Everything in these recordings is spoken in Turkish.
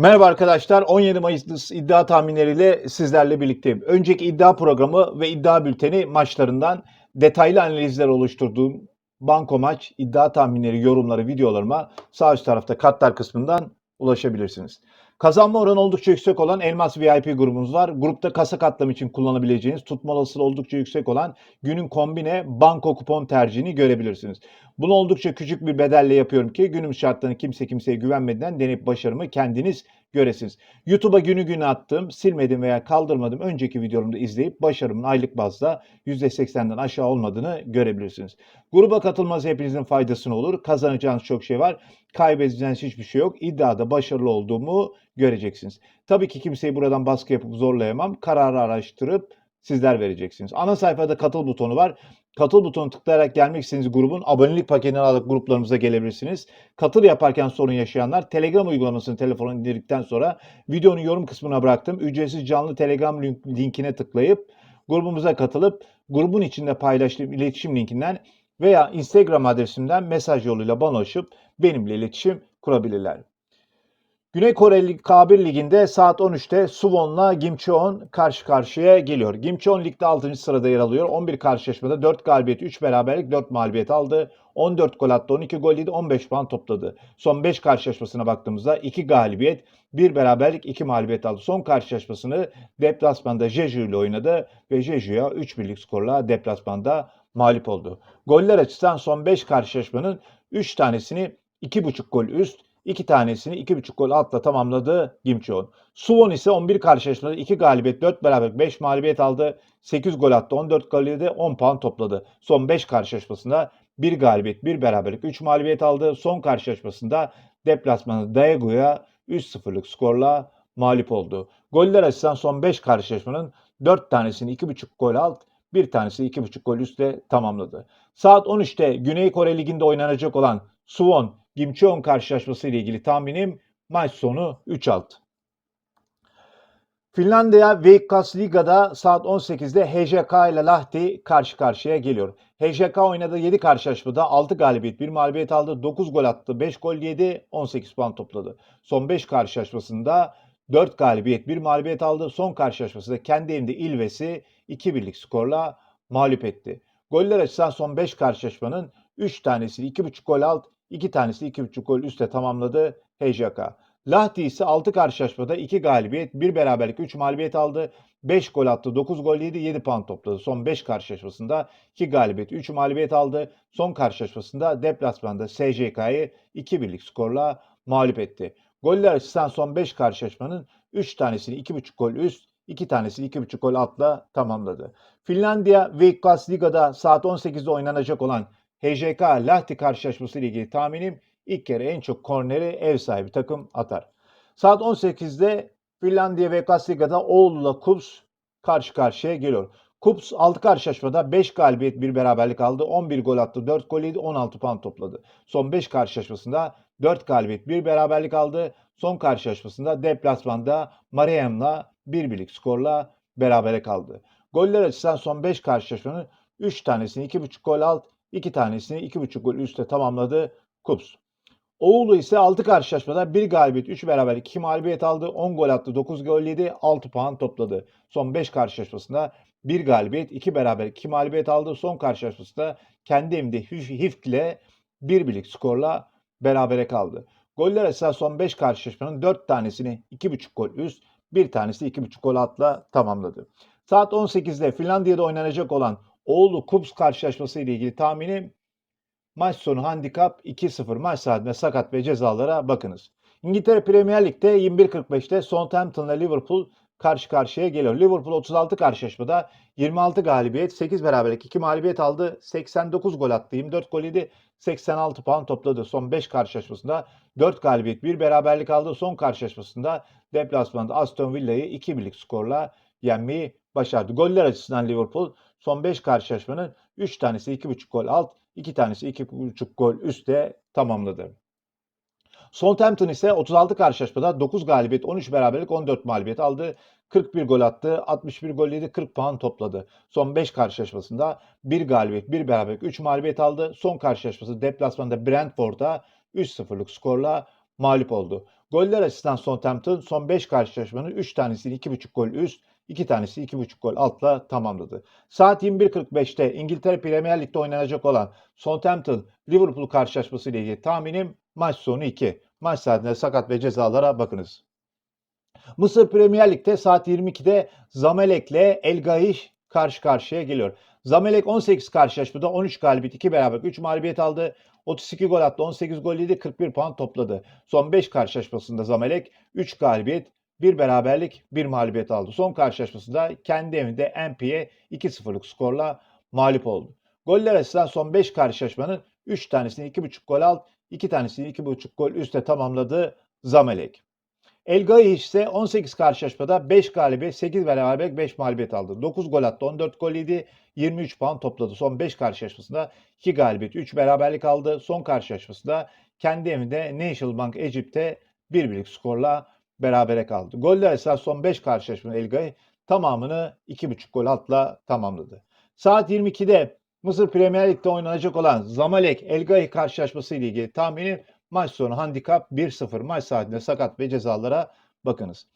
Merhaba arkadaşlar. 17 Mayıs iddia tahminleriyle sizlerle birlikteyim. Önceki iddia programı ve iddia bülteni maçlarından detaylı analizler oluşturduğum banko maç, iddia tahminleri, yorumları, videolarıma sağ üst tarafta katlar kısmından ulaşabilirsiniz. Kazanma oranı oldukça yüksek olan Elmas VIP grubumuz var. Grupta kasa katlam için kullanabileceğiniz tutma olasılığı oldukça yüksek olan günün kombine banko kupon tercihini görebilirsiniz. Bunu oldukça küçük bir bedelle yapıyorum ki günümüz şartlarını kimse kimseye güvenmeden deneyip başarımı kendiniz göresiniz. YouTube'a günü günü attığım, silmedim veya kaldırmadım önceki videolarımda izleyip başarımın aylık bazda %80'den aşağı olmadığını görebilirsiniz. Gruba katılmanız hepinizin faydasına olur. Kazanacağınız çok şey var. Kaybedeceğiniz hiçbir şey yok. İddiada başarılı olduğumu göreceksiniz. Tabii ki kimseyi buradan baskı yapıp zorlayamam. Kararı araştırıp sizler vereceksiniz. Ana sayfada katıl butonu var. Katıl butonu tıklayarak gelmek istediğiniz grubun abonelik paketini alıp gruplarımıza gelebilirsiniz. Katıl yaparken sorun yaşayanlar Telegram uygulamasını telefona indirdikten sonra videonun yorum kısmına bıraktım. Ücretsiz canlı Telegram link- linkine tıklayıp grubumuza katılıp grubun içinde paylaştığım iletişim linkinden veya Instagram adresimden mesaj yoluyla bana ulaşıp benimle iletişim kurabilirler. Güney Kore Lig- K1 Ligi'nde saat 13'te Suwon'la Gimcheon karşı karşıya geliyor. Gimcheon ligde 6. sırada yer alıyor. 11 karşılaşmada 4 galibiyet, 3 beraberlik, 4 mağlubiyet aldı. 14 gol attı, 12 gol yedi, 15 puan topladı. Son 5 karşılaşmasına baktığımızda 2 galibiyet, 1 beraberlik, 2 mağlubiyet aldı. Son karşılaşmasını deplasmanda Jeju ile oynadı ve Jeju'ya 3 birlik skorla deplasmanda mağlup oldu. Goller açısından son 5 karşılaşmanın 3 tanesini 2,5 gol üst, 2 tanesini 2,5 gol altla tamamladı Gimcheon. Suwon ise 11 karşılaşmada 2 galibiyet, 4 beraberlik, 5 mağlubiyet aldı. 8 gol attı, 14 gol yedi, 10 puan topladı. Son 5 karşılaşmasında 1 galibiyet, 1 beraberlik, 3 mağlubiyet aldı. Son karşılaşmasında deplasmanda Daegu'ya 3-0'lık skorla mağlup oldu. Goller açısından son 5 karşılaşmanın 4 tanesini 2,5 gol alt, bir tanesi 2,5 gol üstle tamamladı. Saat 13'te Güney Kore Ligi'nde oynanacak olan Suwon Gimcheon karşılaşması ile ilgili tahminim maç sonu 3-6. Finlandiya Veikkaus Liga'da saat 18'de HJK ile Lahti karşı karşıya geliyor. HJK oynadığı 7 karşılaşmada 6 galibiyet, 1 mağlubiyet aldı, 9 gol attı, 5 gol yedi, 18 puan topladı. Son 5 karşılaşmasında 4 galibiyet, 1 mağlubiyet aldı. Son karşılaşmasında kendi evinde İlves'i 2 birlik skorla mağlup etti. Goller açısından son 5 karşılaşmanın 3 tanesi 2,5 gol alt, 2 tanesi 2,5 gol üstte tamamladı HJK. Lahti ise 6 karşılaşmada 2 galibiyet, 1 beraberlik, 3 mağlubiyet aldı. 5 gol attı, 9 gol yedi, 7 puan topladı. Son 5 karşılaşmasında 2 galibiyet, 3 mağlubiyet aldı. Son karşılaşmasında deplasmanda SJK'yı 2 birlik skorla mağlup etti. Goller açısından son 5 karşılaşmanın 3 tanesini 2,5 gol üst, 2 tanesini 2,5 gol altla tamamladı. Finlandiya Veikkaus Liga'da saat 18'de oynanacak olan HJK Lahti karşılaşması ile ilgili tahminim ilk kere en çok korneri ev sahibi takım atar. Saat 18'de Finlandiya Veikkaus Liga'da Oğlu'la Kups karşı karşıya geliyor. Kups 6 karşılaşmada 5 galibiyet 1 beraberlik aldı. 11 gol attı, 4 gol yedi, 16 puan topladı. Son 5 karşılaşmasında 4 galibiyet 1 beraberlik aldı. Son karşılaşmasında deplasmanda Mariam'la 1 birlik skorla berabere kaldı. Goller açısından son 5 karşılaşmanın 3 tanesini 2,5 gol alt, 2 tanesini 2,5 gol üstte tamamladı Kups. Oğlu ise 6 karşılaşmada 1 galibiyet, 3 beraberlik, 2 mağlubiyet aldı. 10 gol attı, 9 gol yedi, 6 puan topladı. Son 5 karşılaşmasında 1 galibiyet, 2 beraberlik, 2 mağlubiyet aldı. Son karşılaşmasında kendi evinde Hift ile 1 birlik skorla berabere kaldı. Goller açısından son 5 karşılaşmanın 4 tanesini 2,5 gol üst, 1 tanesi 2,5 gol altla tamamladı. Saat 18'de Finlandiya'da oynanacak olan Oğlu Kups karşılaşması ile ilgili tahminim Maç sonu handikap 2-0 maç saatinde sakat ve cezalara bakınız. İngiltere Premier Lig'de 21.45'te Southampton ile Liverpool karşı karşıya geliyor. Liverpool 36 karşılaşmada 26 galibiyet, 8 beraberlik, 2 mağlubiyet aldı. 89 gol attı, 24 gol yedi, 86 puan topladı. Son 5 karşılaşmasında 4 galibiyet, 1 beraberlik aldı. Son karşılaşmasında deplasmanda Aston Villa'yı 2 birlik skorla yenmeyi başardı. Goller açısından Liverpool son 5 karşılaşmanın 3 tanesi 2,5 gol alt, 2 tanesi 2,5 gol üstte tamamladı. Southampton ise 36 karşılaşmada 9 galibiyet, 13 beraberlik, 14 mağlubiyet aldı. 41 gol attı, 61 gol yedi, 40 puan topladı. Son 5 karşılaşmasında 1 galibiyet, 1 beraberlik, 3 mağlubiyet aldı. Son karşılaşması deplasmanda Brentford'a 3-0'lık skorla mağlup oldu. Goller açısından Southampton son 5 karşılaşmanın 3 tanesini 2.5 gol üst, 2 tanesi 2.5 gol altla tamamladı. Saat 21.45'te İngiltere Premier Lig'de oynanacak olan Southampton Liverpool karşılaşması ile ilgili tahminim maç sonu 2. Maç saatinde sakat ve cezalara bakınız. Mısır Premier Lig'de saat 22'de Zamalek'le El Gaiş karşı karşıya geliyor. Zamalek 18 karşılaşmada 13 galibiyet, 2 beraber 3 mağlubiyet aldı. 32 gol attı, 18 gol yedi, 41 puan topladı. Son 5 karşılaşmasında Zamalek 3 galibiyet, 1 beraberlik, 1 mağlubiyet aldı. Son karşılaşmasında kendi evinde MP'ye 2-0'lık skorla mağlup oldu. Goller açısından son 5 karşılaşmanın 3 tanesini 2.5 gol alt, 2 tanesini 2.5 gol üstte tamamladı Zamalek. El Gaiş ise 18 karşılaşmada 5 galibiyet, 8 beraberlik, 5 mağlubiyet aldı. 9 gol attı, 14 gol yedi, 23 puan topladı. Son 5 karşılaşmasında 2 galibiyet, 3 beraberlik aldı. Son karşılaşmasında kendi evinde National Bank Egypt'te 1 birlik skorla berabere kaldı. Goller ise son 5 karşılaşmanın El Gaiş tamamını 2.5 gol altla tamamladı. Saat 22'de Mısır Premier Lig'de oynanacak olan Zamalek El Gaiş karşılaşması ile ilgili tahmini Maç sonu handikap 1-0 maç saatinde sakat ve cezalara bakınız.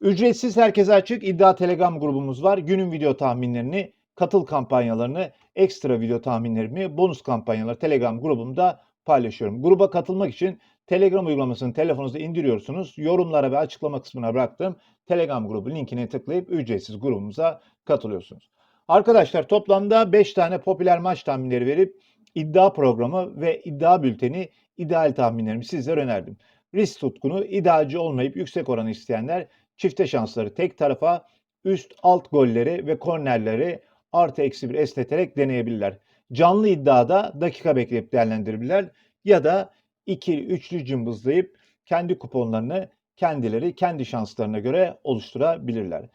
Ücretsiz herkese açık iddia telegram grubumuz var. Günün video tahminlerini, katıl kampanyalarını, ekstra video tahminlerimi, bonus kampanyaları telegram grubumda paylaşıyorum. Gruba katılmak için telegram uygulamasını telefonunuza indiriyorsunuz. Yorumlara ve açıklama kısmına bıraktığım telegram grubu linkine tıklayıp ücretsiz grubumuza katılıyorsunuz. Arkadaşlar toplamda 5 tane popüler maç tahminleri verip iddia programı ve iddia bülteni ideal tahminlerimi sizlere önerdim. Risk tutkunu, idealci olmayıp yüksek oranı isteyenler çifte şansları tek tarafa üst alt golleri ve kornerleri artı eksi bir esneterek deneyebilirler. Canlı iddiada dakika bekleyip değerlendirebilirler ya da ikili üçlü cımbızlayıp kendi kuponlarını kendileri kendi şanslarına göre oluşturabilirler.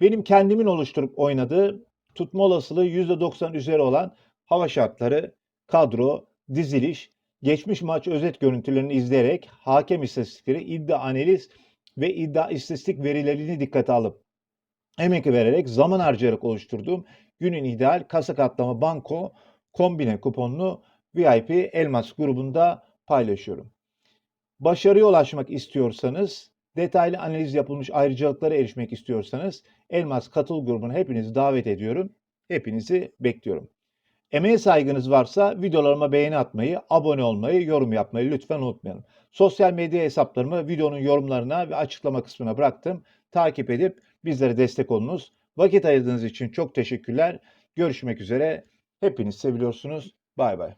Benim kendimin oluşturup oynadığı tutma olasılığı %90 üzeri olan hava şartları, kadro, diziliş, geçmiş maç özet görüntülerini izleyerek hakem istatistikleri, iddia analiz ve iddia istatistik verilerini dikkate alıp emek vererek zaman harcayarak oluşturduğum günün ideal kasa katlama banko kombine kuponunu VIP Elmas grubunda paylaşıyorum. Başarıya ulaşmak istiyorsanız, detaylı analiz yapılmış ayrıcalıklara erişmek istiyorsanız Elmas katıl grubuna hepinizi davet ediyorum. Hepinizi bekliyorum. Emeğe saygınız varsa videolarıma beğeni atmayı, abone olmayı, yorum yapmayı lütfen unutmayalım. Sosyal medya hesaplarımı videonun yorumlarına ve açıklama kısmına bıraktım. Takip edip bizlere destek olunuz. Vakit ayırdığınız için çok teşekkürler. Görüşmek üzere. Hepiniz seviliyorsunuz. Bay bay.